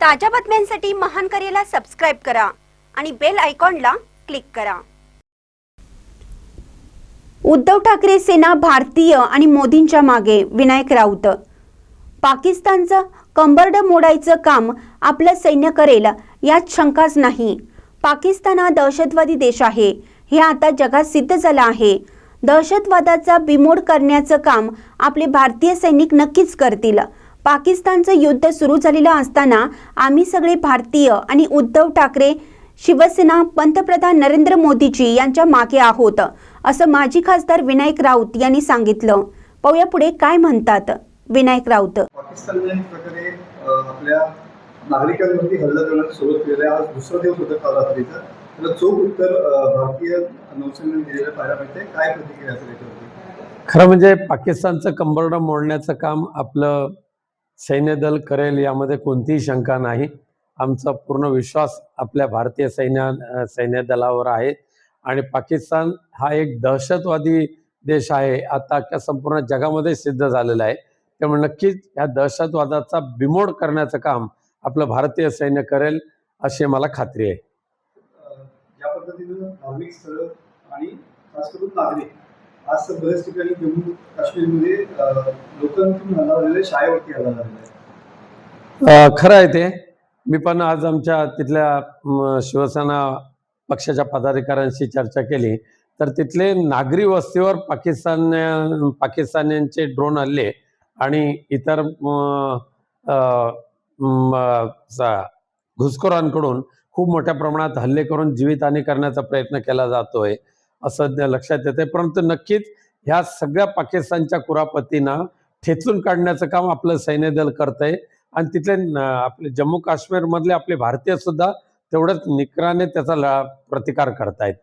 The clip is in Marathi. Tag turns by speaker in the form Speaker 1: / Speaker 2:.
Speaker 1: ताज्या बातम्यांसाठी महान करेला सबस्क्राईब करा आणि बेल आयकॉनला क्लिक करा. उद्धव ठाकरे सेना भारतीय आणि मोदींच्या मागे विनायक राऊत. पाकिस्तानचं कंबरड मोडायचं काम आपलं सैन्य करेल यात शंकाच नाही. पाकिस्तान हा दहशतवादी देश आहे. हे आता जगात सिद्ध झालं आहे. दहशतवादाचा बिमोड करण्याचं काम आपले भारतीय सैनिक नक्कीच करतील. पाकिस्तानचं युद्ध सुरू झालेलं असताना आम्ही सगळे भारतीय आणि उद्धव ठाकरे शिवसेना पंतप्रधान नरेंद्र मोदीजी यांच्या मागे आहोत असं माजी खासदार विनायक राऊत यांनी सांगितलं. पाहूया पुढे काय म्हणतात विनायक राऊत.
Speaker 2: पाकिस्तानने एक प्रकारे अ, आपल्या नागरिकांवरती हल्ला करण्यास सुरुवात केलेली आज दुसरा दिवस होता काल रात्रीचा त्याला चोख उत्तर भारतीय नौसेनेने दिलेलं पाहायला मिळते काय प्रतिक्रिया असेल याच्यावरती?
Speaker 3: खरं म्हणजे पाकिस्तानचं कंबरड मोडण्याचं काम आपलं सैन्य दल करेल यामध्ये कोणतीही शंका नाही. आमचा पूर्ण विश्वास आपल्या भारतीय सैन्य सैन्यदलावर सैन्य दलावर आहे. आणि पाकिस्तान हा एक दहशतवादी देश आहे. आता संपूर्ण जगामध्ये सिद्ध झालेला आहे. त्यामुळे नक्कीच या दहशतवादाचा बिमोड करण्याचं काम आपलं भारतीय सैन्य करेल अशी मला खात्री आहे.
Speaker 2: ज्या पद्धतीनं धार्मिक स्थळ आणि खास करून नागरिक आज तर बऱ्याच ठिकाणी जम्मू काश्मीरमध्ये लोकांतून हल्ला शाळेवरती हल्ला झालेला आहे.
Speaker 3: खरं आहे ते. मी पण आज आमच्या तिथल्या शिवसेना पक्षाच्या पदाधिकाऱ्यांशी चर्चा केली. तर तिथले नागरी वस्तीवर पाकिस्तान पाकिस्तान्यांचे ड्रोन हल्ले आणि इतर घुसखोरांकडून खूप मोठ्या प्रमाणात हल्ले करून जीवितहानी करण्याचा प्रयत्न केला जातोय. असं त्या लक्षात येते परंतु नक्कीच ह्या सगळ्या पाकिस्तानच्या कुरापतींना ठेचून काढण्याचं काम आपलं सैन्य दल करतंय. आणि तिथले आपले जम्मू काश्मीरमधले आपले भारतीय सुद्धा तेवढंच निकराने त्याचा ला- प्रतिकार करतायत.